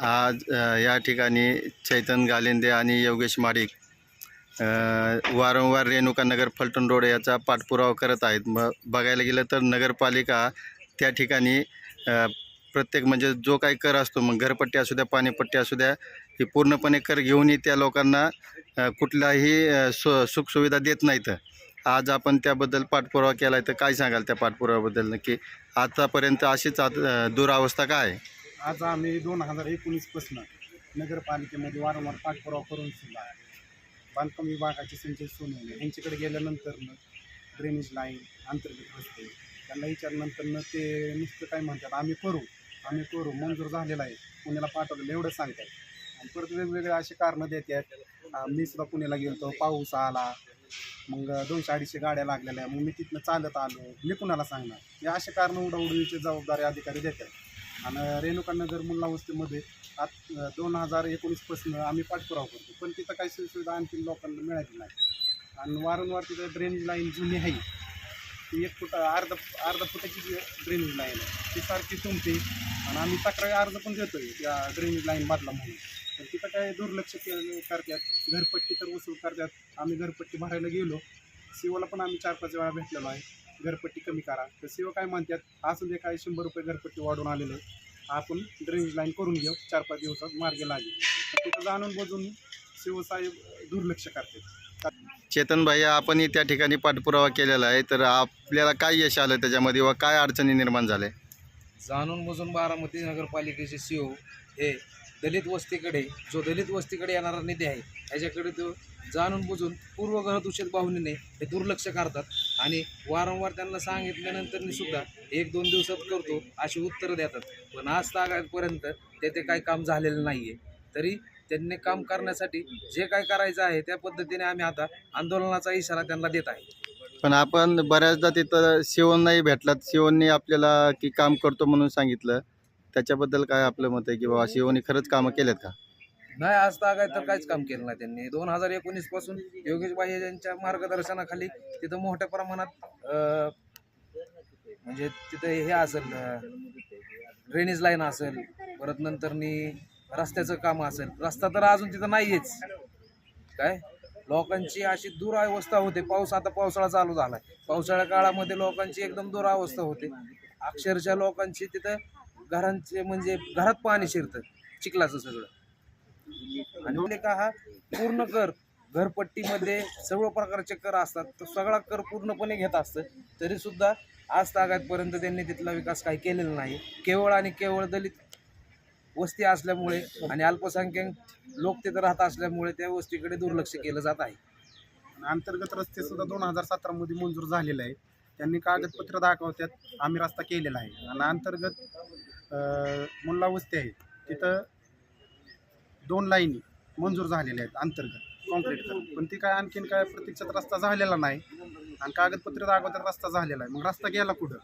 आज या ठिकाणी चैतन गालिंदे आणि योगेश माडिक वारंवार वारंवार रेणुकानगर फलटण रोड याचा पाठपुरावा करत आहेत. मग बघायला गेलं तर नगरपालिका त्या ठिकाणी प्रत्येक म्हणजे जो काही कर असतो मग घरपट्टी असू द्या पाणीपट्टी असू द्या ही पूर्णपणे कर घेऊनही त्या लोकांना कुठलाही सु सुखसुविधा देत नाहीत. आज आपण त्याबद्दल पाठपुरावा केला आहे तर काय सांगाल त्या पाठपुराव्याबद्दल नक्की? आतापर्यंत अशीच आत दुरावस्था काय आहे? आज आम्ही दोन हजार एकोणीसपासून नगरपालिकेमध्ये वारंवार पाठपुरावा करून सुद्धा बांधकाम विभागाचे संजय सोनवणे यांच्याकडे गेल्यानंतरनं ड्रेनेज लाईन अंतर्गत रस्ते त्यांना विचारल्यानंतरनं ते नुसतं काय म्हणतात आम्ही करू आम्ही करू मंजूर झालेला आहे पुण्याला पाठवलेलं एवढं सांगतात आणि परत वेगवेगळे असे कारणं देतात. आहेत मी सुद्धा पुण्याला गेलो पाऊस आला मग दोनशे अडीचशे गाड्या लागलेल्या मग मी तिथनं चालत आलो मी कुणाला सांगणार? हे असे कारणं उडवडीची जबाबदारी अधिकारी देतात. आणि रेणुकानगर मुल्ला वस्तीमध्ये आत दोन हजार एकोणीसपासून आम्ही पाठपुरावा करतो पण तिथं काही सुविधा आणखी लोकांना मिळाली नाही. आणि वारंवार तिथं ड्रेनेज लाईन जुनी आहे. ती एक फुट अर्धा अर्धा फुटाची जी ड्रेनेज लाईन आहे ती सारखी तुमते आणि आम्ही तक्रारी अर्ज पण देतोय त्या ड्रेनेज लाईन बदला म्हणून. पण तिथं काय दुर्लक्ष केलं करतात घरपट्टी तर वसूल करतात. आम्ही घरपट्टी भरायला गेलो. सीओला पण आम्ही चार पाच वेळा भेटलेलो आहे. घरपट्टी कमी करा. तर सीओ काय म्हणतात असं जे काय शंभर रुपये घरपट्टी वाढून आलेलं आहे. आपण ड्रेनेज लाईन करून घेऊ चार पाच दिवसात मार्गी लागेल. तर तिथं जाणून बजून सीओ साहेब दुर्लक्ष करतात. चेतन भाई आपणही त्या ठिकाणी पाठपुरावा केलेला आहे. तर आपल्याला काय यश आलं त्याच्यामध्ये व काय अडचणी निर्माण झाल्या? जाणून बुजून बारामती नगरपालिकेचे सीओ हे दलित वस्तीकडे जो दलित वस्तीकडे येणारा निधी आहे ह्याच्याकडे तो जाणून बुजून पूर्वग्रह दूषित भावनेने हे दुर्लक्ष करतात. आणि वारंवार त्यांना सांगितल्यानंतर सुद्धा एक दोन दिवसात करतो अशी उत्तरं देतात. पण आज तागापर्यंत तेथे काही काम झालेलं नाही आहे तरी त्यांनी काम करण्यासाठी जे काय करायचं आहे त्या पद्धतीने आम्ही आता आंदोलनाचा इशारा त्यांना देत आहे. पण आपण बऱ्याचदा तिथं शिवणनाही भेटलात. शिवणनी आपल्याला की काम करतो म्हणून सांगितलं. त्याच्याबद्दल काय आपलं मत आहे की बाबा शिवनी खरंच कामं केलेत का? नाही आज तागाय तर काहीच काम केलं नाही त्यांनी. दोन हजार एकोणीसपासून योगेश बाह्य यांच्या मार्गदर्शनाखाली तिथं मोठ्या प्रमाणात म्हणजे तिथं हे असेल ड्रेनेज लाईन असेल परत नंतरनी रस्त्याचं काम असेल. रस्ता तर अजून तिथं नाहीयेच. काय? लोकांची अशी दुरावस्था होते. पाऊस आता पावसाळा चालू झाला पावसाळ्या काळामध्ये लोकांची एकदम दुरावस्था होते. अक्षरशः लोकांची तिथं घरांचे म्हणजे घरात पाणी शिरतं. चिखलाचं सगळं. आणि का हा पूर्ण कर घरपट्टीमध्ये सर्व प्रकारचे कर असतात तो सगळा कर पूर्णपणे घेत असतं. तरीसुद्धा आज तागायतपर्यंत त्यांनी तिथला विकास काही केलेला नाही. केवळ आणि केवळ दलित वस्ती असल्यामुळे आणि अल्पसंख्याक लोक तिथं राहत असल्यामुळे त्या वस्तीकडे दुर्लक्ष केलं जात आहे. अंतर्गत रस्ते सुद्धा दोन हजार सतरामध्ये मंजूर झालेले आहे त्यांनी कागदपत्र दाखवतात आम्ही रस्ता केलेला आहे. आणि अंतर्गत मुल्ला वस्ती आहे. तिथं दोन लाईनी मंजूर झालेल्या आहेत अंतर्गत कॉन्क्रीट पण ती काय आणखीन काय प्रत्यक्षात रस्ता झालेला नाही आणि कागदपत्र अगोदर रस्ता झालेला आहे. मग रस्ता गेला कुठं?